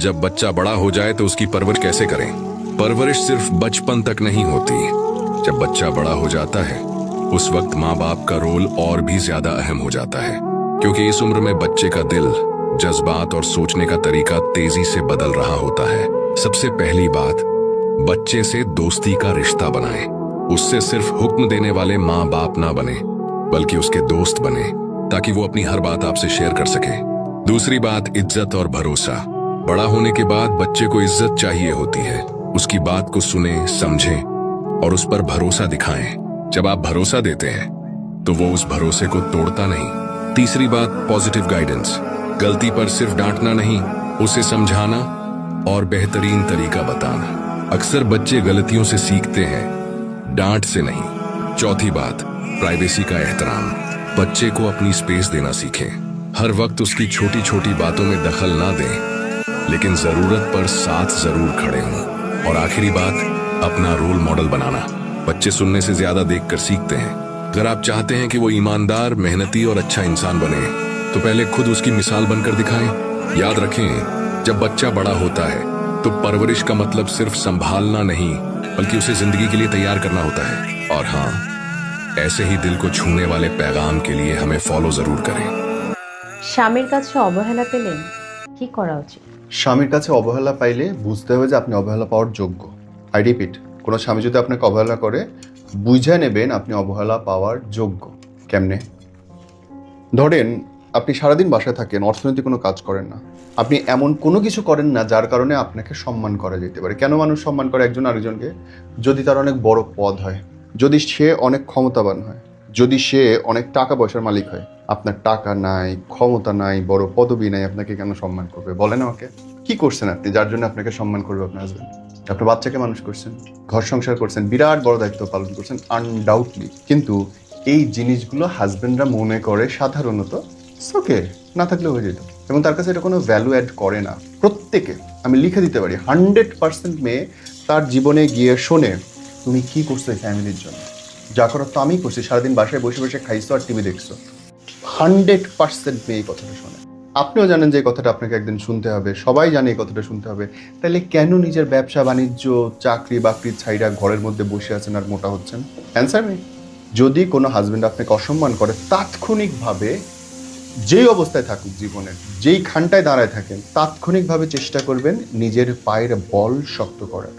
जब बच्चा बड़ा हो जाए तो उसकी परवरिश कैसे करें? परवरिश सिर्फ़ बचपन तक नहीं होती। जब बच्चा बड़ा हो जाता है, उस वक्त माँ बाप का रोल और भी ज़्यादा अहम हो जाता है। क्योंकि इस उम्र में बच्चे का दिल, जज्बात और सोचने का तरीका तेज़ी से बदल रहा होता है। सबसे पहली बात, बच्चे से दोस्ती का रिश्ता बनाएँ। उससे सिर्फ़ हुक्म देने वाले माँ बाप ना बने, बल्कि उसके दोस्त बने, ताकि वो अपनी हर बात आपसे शेयर कर सके। दूसरी बात, इज़्ज़त और भरोसा। बड़ा होने के बाद बच्चे को इज़्ज़त चाहिए होती है। उसकी बात को सुने, समझें और उस पर भरोसा दिखाएँ। जब आप भरोसा देते हैं तो वो उस भरोसे को तोड़ता नहीं। तीसरी बात पॉजिटिव गाइडेंस गलती पर सिर्फ़ डांटना नहीं, उसे समझाना और बेहतरीन तरीका बताना। अक्सर बच्चे गलतियों से सीखते हैं, डांट से नहीं। चौथी बात प्राइवेसी का एहतराम। बच्चे को अपनी स्पेस देना सीखें। हर वक्त उसकी छोटी छोटी बातों में दखल ना दें। लेकिन जरूरत पर साथ जरूर खड़े हों और आखिरी बात अपना रोल मॉडल बनाना बच्चे सुनने से ज्यादा देखकर सीखते हैं अगर आप चाहते हैं कि वो ईमानदार मेहनती और अच्छा इंसान बने तो पहले खुद उसकी मिसाल बनकर दिखाएं याद रखें जब बच्चा बड़ा होता है तो परवरिश का मतलब सिर्फ संभालना नहीं बल्कि उसे जिंदगी के लिए तैयार करना होता है और हाँ ऐसे ही दिल को छूने वाले पैगाम के लिए हमें फॉलो जरूर करें স্বামীর কাছে অবহেলা পেলেন কি করা উচিত স্বামীর কাছে অবহেলা পাইলে বুঝতে হবে যে আপনি অবহেলা পাওয়ার যোগ্য। আই রিপিট কোনো স্বামী যদি আপনাকে অবহেলা করে, বুঝে নেবেন আপনি অবহেলা পাওয়ার যোগ্য। কেমনে? ধরেন, আপনি সারাদিন বাসায় থাকেন, অর্থনৈতিক কোনো কাজ করেন না। আপনি এমন কোনো কিছু করেন না যার কারণে আপনাকে সম্মান করা যেতে পারে। কেন মানুষ সম্মান করে একজন আরেকজনকে? যদি তার অনেক বড় পদ হয়, যদি সে অনেক ক্ষমতাবান হয়, যদি সে অনেক টাকা পয়সার মালিক হয় আপনার টাকা নাই, ক্ষমতা নাই, বড় পদবি নাই, আপনাকে কেন সম্মান করবে? বলেন আমাকে। কি করছেন আপনি? যার জন্য আপনাকে সম্মান করবে আপনার হাজবেন্ড আপনার বাচ্চাকে মানুষ করছেন, ঘর সংসার করছেন, বিরাট বড় দায়িত্ব পালন করছেন আনডাউটলি কিন্তু এই জিনিসগুলো হাজবেন্ডরা মনে করে সাধারণত ওকে না থাকলেও হয়ে যেত। এবং তার কাছে এটা কোনো ভ্যালু অ্যাড করে না। প্রত্যেকে, আমি লিখে দিতে পারি হান্ড্রেড পার্সেন্ট মেয়ে তার জীবনে গিয়ে শোনে, তুমি কি করছ এই ফ্যামিলির জন্য? যা করার তো আমি করছি, সারাদিন বাসায় বসে বসে খাইছো আর টিভি দেখছ। হান্ড্রেড পার্সেন্ট মেয়ে এই কথাটা শোনে। আপনিও জানেন যে কথাটা আপনাকে একদিন শুনতে হবে, সবাই জানে এই কথাটা শুনতে হবে। তাহলে কেন নিজের ব্যবসা, বাণিজ্য, চাকরি, বাকরির ছাইরা ঘরের মধ্যে বসে আছেন আর মোটা হচ্ছেন? অ্যান্সার নেই যদি কোনো হাজব্যান্ড আপনাকে অসম্মান করে, তাৎক্ষণিকভাবে যেই অবস্থায় থাকুক জীবনের, যেই খানটায় দাঁড়ায় থাকেন, তাৎক্ষণিকভাবে চেষ্টা করবেন নিজের পায়ের বল শক্ত করার।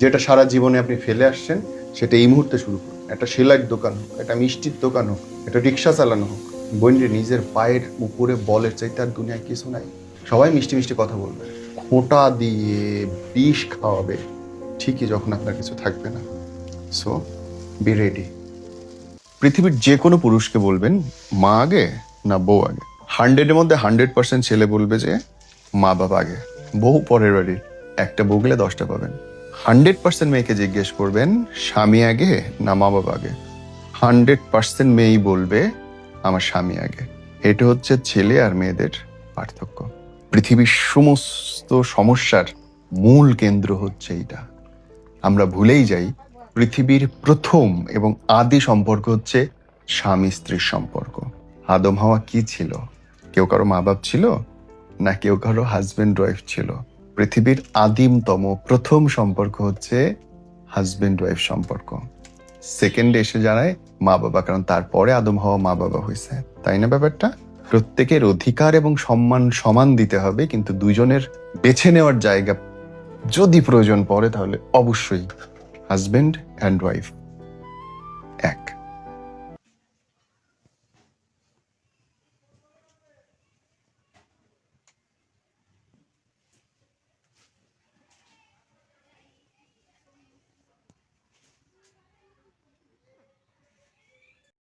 যেটা সারা জীবনে আপনি ফেলে আসছেন, সেটা এই মুহূর্তে শুরু করুন। একটা সেলাইয়ের দোকান হোক, একটা মিষ্টির দোকান হোক, একটা রিক্সা চালানো হোক বোনরে নিজের পায়ের উপরে বলের চাইতে আর দুনিয়ায় কিছু নাই। সবাই মিষ্টি মিষ্টি কথা বলবে। খোঁটা দিয়ে বিষ খাওয়াবে, ঠিকই যখন আপনার কিছু থাকবে না। সো বি রেডি পৃথিবীর যে কোনো পুরুষকে বলবেন, মা আগে না বউ আগে? হান্ড্রেডের মধ্যে হান্ড্রেড পার্সেন্ট ছেলে বলবে যে, মা বাবা আগে। বউ পরের বাড়ির একটা বউ গেলে দশটা পাবেন। হান্ড্রেড পার্সেন্ট মেয়েকে জিজ্ঞেস করবেন, স্বামী আগে না মা বাবা আগে? হান্ড্রেড পার্সেন্ট মেয়েই বলবে আমার স্বামী আগে। এটা হচ্ছে ছেলে আর মেয়েদের পার্থক্য। পৃথিবীর সমস্ত সমস্যার মূল কেন্দ্র হচ্ছে এইটা। আমরা ভুলেই যাই, পৃথিবীর প্রথম এবং আদি সম্পর্ক হচ্ছে স্বামী স্ত্রীর সম্পর্ক। আদম হাওয়া কি ছিল? কেউ কারও মা বাপ ছিল না কেউ কারও হাজব্যান্ড ওয়াইফ ছিল? পৃথিবীর আদিমতম প্রথম সম্পর্ক হচ্ছে হাজব্যান্ড ওয়াইফ সম্পর্ক। সেকেন্ডে এসে জানায় মা বাবা, কারণ তারপরে আদম হওয়া মা বাবা হয়েছে। তাই না ব্যাপারটা? প্রত্যেকের অধিকার এবং সম্মান সমান দিতে হবে, কিন্তু দুজনের বেছে নেওয়ার জায়গা যদি প্রয়োজন পড়ে তাহলে অবশ্যই হাজবেন্ড অ্যান্ড ওয়াইফ এক।